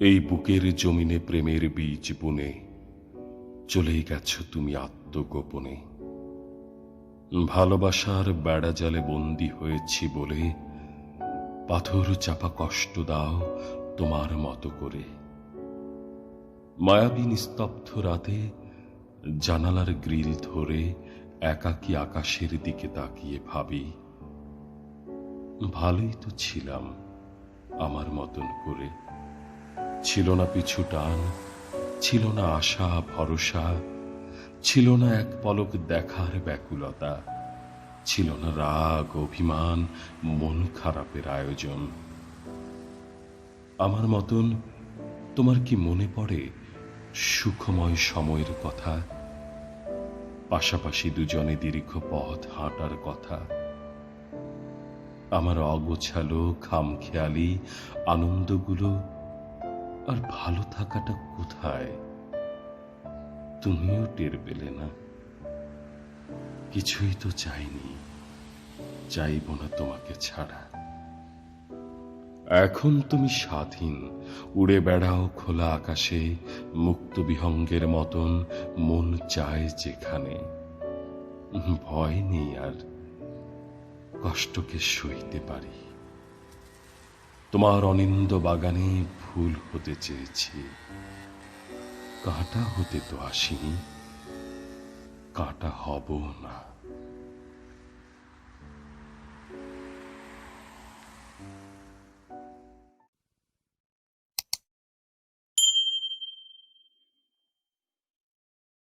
এই বুকের জমিনে প্রেমের বীজ বুনে, চলেই গেছ তুমি আত্মগোপনে। ভালোবাসার বেড়া জালে বন্দি হয়েছি বলে, পাথর চাপা কষ্ট দাও তোমার মতো করে। মায়াবী নিস্তব্ধ রাতে জানালার গ্রিল ধরে একাকী আকাশের দিকে তাকিয়ে ভাবি, ভালোই তো ছিলাম আমার মতন করে। ছিল না পিছু টান, ছিল না আশা, ভরসা, ছিল না এক পলক দেখার ব্যাকুলতা, ছিল না রাগ, অভিমান, মন খারাপের আয়োজন। আমার মতন তোমার কি মনে পড়ে সুখময় সময়ের কথা? পাশাপাশি দুজনে দীর্ঘ পথ হাঁটার কথা। আমার অগোছালো, খামখেয়ালি আনন্দগুলো আর ভালো থাকাটা কোথায়? তুমিও টের পেলে না। কিছুই তো চাইনি। চাইব না তোমাকে ছাড়া। এখন তুমি স্বাধীন। উড়ে বেড়াও খোলা আকাশে, মুক্ত বিহঙ্গের মতন, মন চায় যেখানে। ভয় নেই আর কষ্টকে সইতে পারি। তোমার অনিন্দ বাগানে ফুল হতে চেয়েছি। কাঁটা হতে তো আসিনি কাঁটা হব না।